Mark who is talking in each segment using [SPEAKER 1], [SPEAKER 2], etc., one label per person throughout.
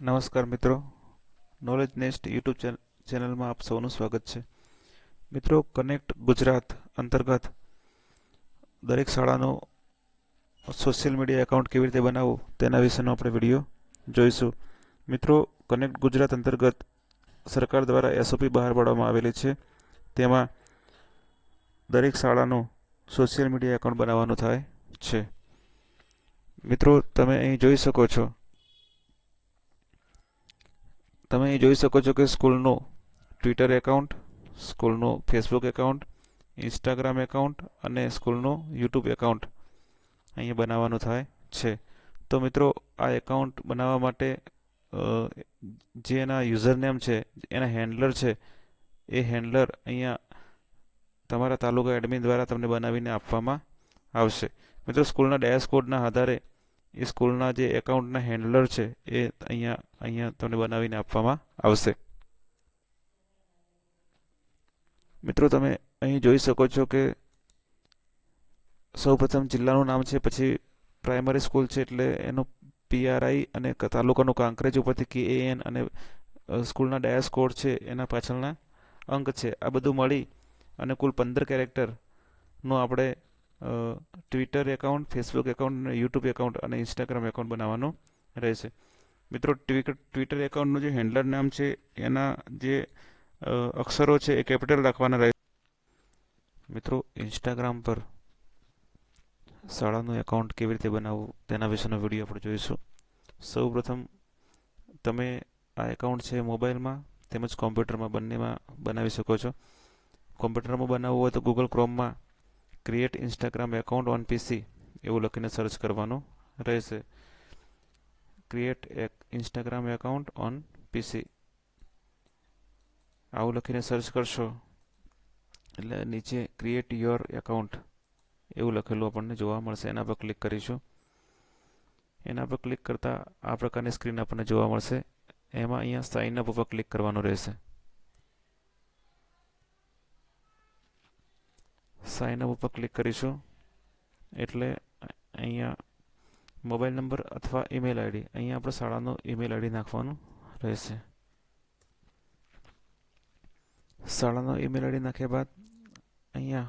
[SPEAKER 1] નમસ્કાર મિત્રો. Knowledge nest YouTube ચેનલમાં આપ સૌનું સ્વાગત છે. મિત્રો કનેક્ટ ગુજરાત અંતર્ગત દરેક શાળાનું સોશિયલ મીડિયા એકાઉન્ટ કેવી રીતે બનાવવું તેના વિશેનો આપણે વીડિયો જોઈશું. મિત્રો કનેક્ટ ગુજરાત અંતર્ગત સરકાર દ્વારા એસઓપી બહાર પાડવામાં આવેલી છે. તેમાં દરેક શાળાનું સોશિયલ મીડિયા એકાઉન્ટ બનાવવાનું થાય છે. મિત્રો, તમે અહીં જોઈ શકો છો તમે અહીં જોઈ શકો છો કે સ્કૂલનું ટ્વિટર એકાઉન્ટ સ્કૂલનું ફેસબુક એકાઉન્ટ ઇન્સ્ટાગ્રામ એકાઉન્ટ અને સ્કૂલનું યુટ્યુબ એકાઉન્ટ અહીંયા બનાવવાનું થાય છે. તો મિત્રો, આ એકાઉન્ટ બનાવવા માટે જે એના યુઝર નેમ છે, એના હેન્ડલર છે, એ હેન્ડલર અહીંયા તમારા તાલુકા એડમિન દ્વારા તમને બનાવીને આપવામાં આવશે. મિત્રો, સ્કૂલના ડેશબોર્ડના આધારે એ સ્કૂલના જે એકાઉન્ટના હેન્ડલર છે, એ અહીંયા અહીંયા તમને બનાવીને આપવામાં આવશે. મિત્રો, તમે અહીં જોઈ શકો છો કે સૌપ્રથમ જિલ્લાનું નામ છે, પછી પ્રાઇમરી સ્કૂલ છે, એટલે એનું પીઆરઆઈ અને તાલુકાનું કાંકરેજ ઉપરથી કે એન અને સ્કૂલના ડાયસ કોડ છે, એના પાછળના અંક છે. આ બધું મળી અને કુલ પંદર કેરેક્ટરનું આપણે ટ્વિટર એકાઉન્ટ ફેસબુક એકાઉન્ટ અને યુટ્યુબ એકાઉન્ટ અને ઇન્સ્ટાગ્રામ એકાઉન્ટ બનાવવાનો રહેશે. મિત્રો ટ્વિટર એકાઉન્ટનું જે હેન્ડલર નામ છે, એના જે અક્ષરો છે એ કેપિટલ રાખવાના રહે. મિત્રો ઇન્સ્ટાગ્રામ પર શાળાનું એકાઉન્ટ કેવી રીતે બનાવવું, તેના વિશેનો વીડિયો આપણે જોઈશું. સૌપ્રથમ, તમે આ એકાઉન્ટ છે મોબાઈલમાં તેમજ કોમ્પ્યુટરમાં બંનેમાં બનાવી શકો છો. કોમ્પ્યુટરમાં બનાવવું હોય તો Google ક્રોમમાં create Instagram account on PC એવું લખીને સર્ચ કરવાનું રહેશે. ક્રિએટ એક ઇન્સ્ટાગ્રામ એકાઉન્ટ ઓન પીસી આવું લખીને સર્ચ કરશો. એટલે નીચે ક્રિએટ યોર એકાઉન્ટ એવું લખેલું આપણને જોવા મળશે. એના પર ક્લિક કરીશું. એના પર ક્લિક કરતાં આ પ્રકારની સ્ક્રીન આપણને જોવા મળશે. એમાં અહીંયા સાઇન અપ ઉપર ક્લિક કરવાનું રહેશે. સાઇન અપ ઉપર ક્લિક કરીશું. એટલે અહીંયા મોબાઈલ નંબર અથવા ઈમેલ આઈડી અહીંયા આપણે શાળાનું ઈમેલ આઈડી નાખવાનું રહેશે. શાળાનો ઈમેલ આઈડી નાખ્યા બાદ અહીંયા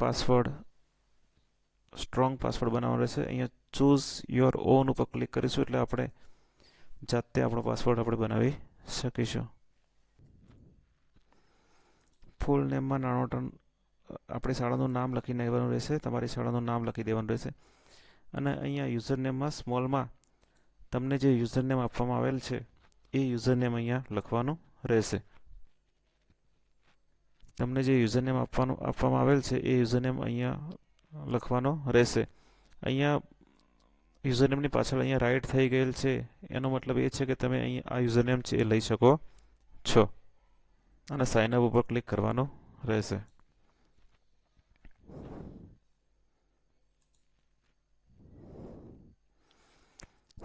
[SPEAKER 1] પાસવર્ડ સ્ટ્રોંગ પાસવર્ડ બનાવવાનો રહેશે. અહીંયા ચૂઝ યોર ઓન ઉપર ક્લિક કરીશું એટલે આપણે જાતે આપણો પાસવર્ડ આપણે બનાવી શકીશું. ફૂલ નેમમાં નાનોટન આપણી શાળાનું નામ લખી દેવાનું રહેશે, તમારી શાળાનું નામ લખી દેવાનું રહેશે. અને અહીંયા યુઝરનેમમાં સ્મોલમાં તમને જે યુઝરનેમ આપવામાં આવેલ છે, એ યુઝરનેમ અહીંયા લખવાનું રહેશે. તમને જે યુઝરનેમ આપવાનું, આપવામાં આવેલ છે, એ યુઝરનેમ અહીંયા લખવાનો રહેશે. અહીંયા યુઝરનેમની પાછળ અહીંયા રાઇટ થઈ ગયેલ છે, એનો મતલબ એ છે કે તમે અહીં આ યુઝરનેમ છે એ લઈ શકો છો. અને સાઇન ઉપર ક્લિક કરવાનું રહેશે.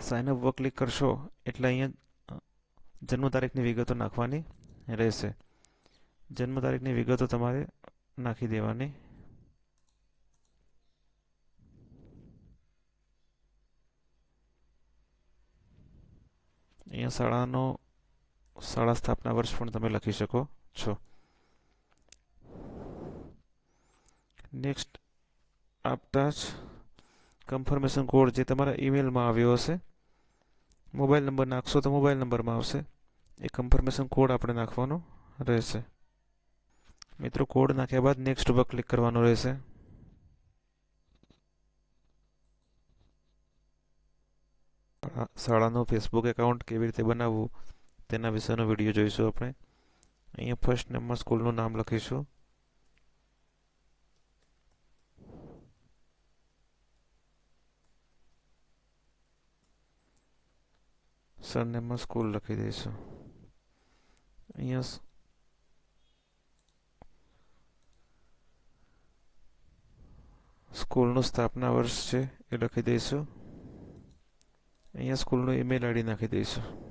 [SPEAKER 1] સાઇન અપ ઉપર ક્લિક કરશો, એટલે અહીંયા જન્મ તારીખની વિગતો નાખવાની રહેશે. જન્મ તારીખની વિગતો તમારે નાખી દેવાની. અહીંયા શાળાનો, શાળા સ્થાપના વર્ષ પણ તમે લખી શકો છો. નેક્સ્ટ આપતા જ કન્ફર્મેશન કોડ જે તમારા ઈમેલમાં આવ્યો હશે મોબાઈલ નંબર નાખશો તો મોબાઈલ નંબરમાં આવશે. એ કન્ફર્મેશન કોડ આપણે નાખવાનો રહેશે. મિત્રો કોડ નાખ્યા બાદ નેક્સ્ટ ઉપર ક્લિક કરવાનું રહેશે. શાળા- શાળાનું ફેસબુક એકાઉન્ટ કેવી રીતે બનાવવું તેના વિશેનો વીડિયો જોઈશું આપણે. અહીંયા ફર્સ્ટ નેમમાં સ્કૂલનું નામ લખીશું. સરનેમમાં સ્કૂલ લખી દઈશું. અહીંયા સ્કૂલનું સ્થાપના વર્ષ છે એ લખી દઈશું. અહીંયા સ્કૂલનું ઈમેલ આઈડી નાખી દઈશું.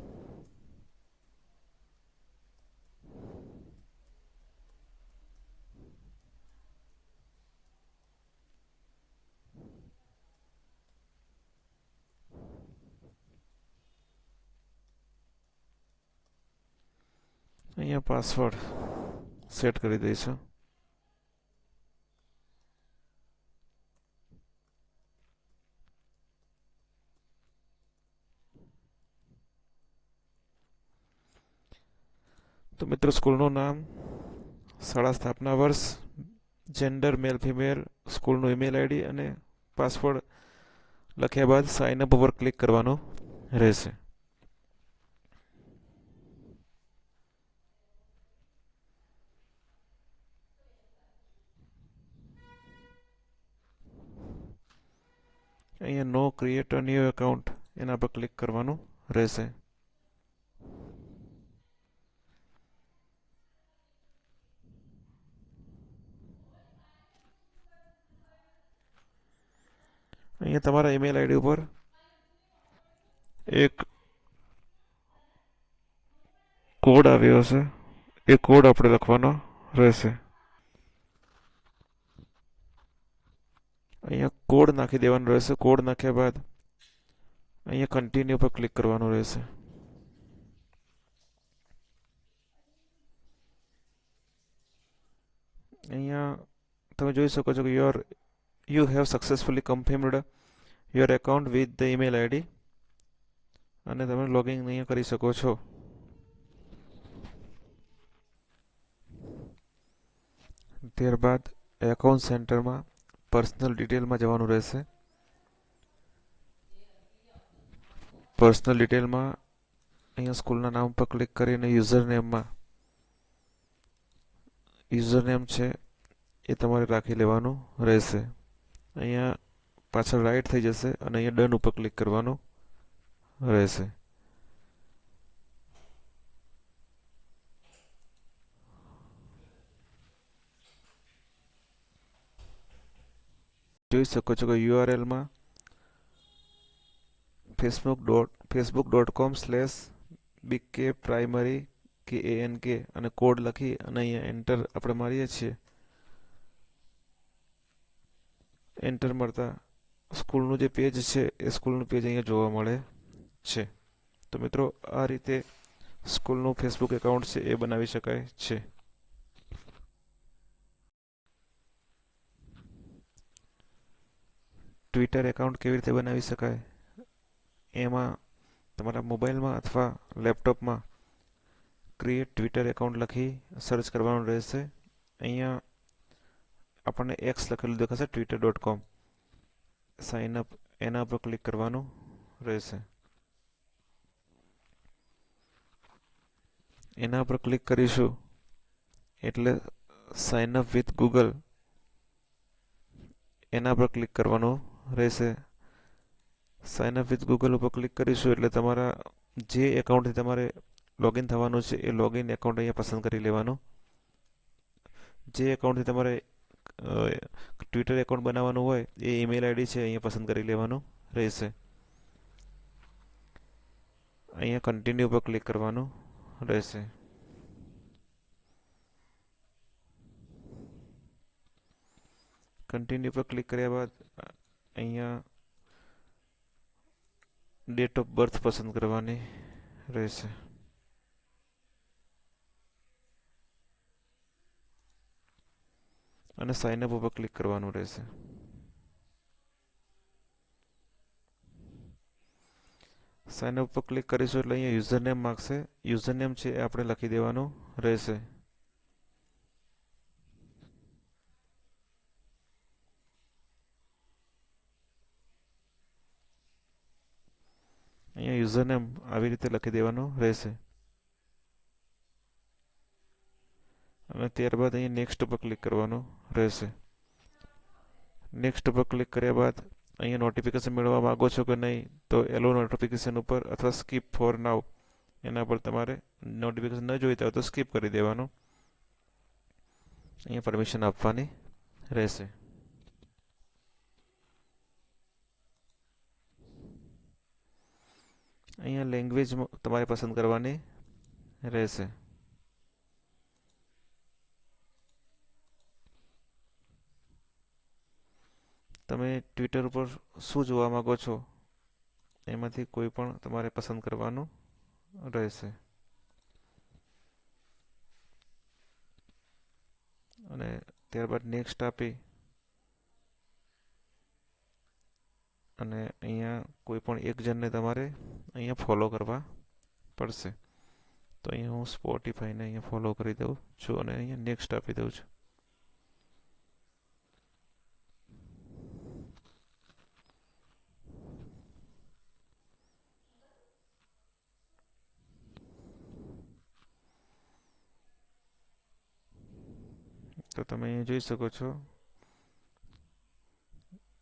[SPEAKER 1] અહીંયા પાસવર્ડ સેટ કરી દઈશું તો મિત્રો, સ્કૂલનું નામ, શાળા સ્થાપના વર્ષ જેન્ડર મેલ ફિમેલ સ્કૂલનું ઈમેલ આઈડી અને પાસવર્ડ લખ્યા બાદ સાઇન અપ ઉપર ક્લિક કરવાનું રહેશે. અહીંયા નો ક્રિએટ અ ન્યૂ એકાઉન્ટ એના પર ક્લિક કરવાનું રહેશે. અહીંયા તમારા ઈમેલ આઈડી ઉપર એક કોડ આવ્યો હશે. એ કોડ આપણે લખવાનો રહેશે. અહીંયા કોડ નાખી દેવાનો રહેશે, કોડ નાખ્યા બાદ અહીંયા કન્ટિન્યુ પર ક્લિક કરવાનું રહેશે. અહીંયા તમે જોઈ શકો છો કે your you have successfully confirmed your account with the email ID અને તમે લોગિંગ અહીંયા કરી શકો છો. ત્યારબાદ એકાઉન્ટ સેન્ટરમાં પર્સનલ ડિટેલમાં જવાનું રહેશે. પર્સનલ ડિટેલમાં અહીંયા સ્કૂલના નામ પર ક્લિક કરીને યુઝર નેમમાં યુઝર નેમ છે એ તમારે રાખી લેવાનું રહેશે. અહીંયા પાછળ રાઈટ થઈ જશે અને અહીંયા ડન ઉપર ક્લિક કરવાનું રહેશે. જોઈ શકો છો કે યુઆરએલમાં Facebook dot Facebook dot com slash big K primary K A N કે અને કોડ લખી અને અહીંયા એન્ટર આપણે મારીએ છીએ. એન્ટર મળતા સ્કૂલનું જે પેજ છે, એ સ્કૂલનું પેજ અહીંયા જોવા મળે છે. તો મિત્રો, આ રીતે સ્કૂલનું ફેસબુક એકાઉન્ટ છે એ બનાવી શકાય છે. ટ્વિટર એકાઉન્ટ કેવી રીતે બનાવી શકાય? એમાં તમારા મોબાઈલમાં અથવા લેપટોપમાં ક્રિએટ ટ્વિટર એકાઉન્ટ લખી સર્ચ કરવાનું રહેશે. અહીંયા આપણને એક્સ લખેલું દેખાશે Twitter dot com sign up એના પર ક્લિક કરવાનું રહેશે. એના પર ક્લિક કરીશું એટલે સાઇન અપ વિથ ગૂગલ એના પર ક્લિક કરવાનું રહેશે. સાઇન અપ વિથ ગૂગલ ઉપર ક્લિક કરીશું એટલે તમારા જે એકાઉન્ટથી તમારે લોગિન થવાનું છે, એ લોગિન એકાઉન્ટ અહીંયા પસંદ કરી લેવાનું. જે એકાઉન્ટથી તમારે ટ્વિટર એકાઉન્ટ બનાવવાનું હોય, એ ઈમેલ આઈડી છે, અહીંયા પસંદ કરી લેવાનું રહેશે. અહીંયા કન્ટિન્યુ પર ક્લિક કરવાનું રહેશે. કન્ટિન્યુ પર ક્લિક કર્યા બાદ અહીંયા ડેટ ઓફ બર્થ પસંદ કરવાની રહેશે. અને સાઇન ઉપર ક્લિક કરવાનું રહેશે. સાઇન ઉપર ક્લિક કરીશું એટલે અહીંયા યુઝર નેમ માગશે. યુઝર નેમ છે એ આપણે લખી દેવાનું રહેશે. અહીંયા યુઝર નેમ આવી રીતે લખી દેવાનું રહેશે. અને ત્યારબાદ અહીં નેક્સ્ટ પર ક્લિક કરવાનું રહેશે. નેક્સ્ટ પર ક્લિક કર્યા બાદ અહીંયા નોટિફિકેશન મેળવવા માગો છો કે નહીં, તો એલો નોટિફિકેશન ઉપર અથવા સ્કીપ ફોર નાવ એના પર તમારે નોટિફિકેશન ન જોઈતા હોય તો સ્કીપ કરી દેવાનું. અહીંયા પરમિશન આપવાની રહેશે. અહીંયા લેંગ્વેજ તમારે પસંદ કરવાની રહેશે. તમે ટ્વિટર ઉપર શું જોવા માગો છો? એમાંથી કોઈ પણ તમારે પસંદ કરવાનું રહેશે. અને ત્યારબાદ નેક્સ્ટ આપી અને અહીંયા કોઈ પણ એક જણને તમારે અહીંયા ફોલો કરવા પડશે. તો અહીંયા હું સ્પોટીફાઈને અહીંયા ફોલો કરી દઉં છું અને અહીંયા નેક્સ્ટ આપી દઉં છું. તો તમે અહીંયા જોઈ શકો છો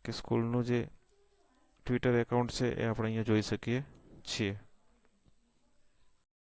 [SPEAKER 1] કે સ્કૂલનું જે ટ્વિટર એકાઉન્ટ છે એ આપણે અહીંયા જોઈ શકીએ. છીએ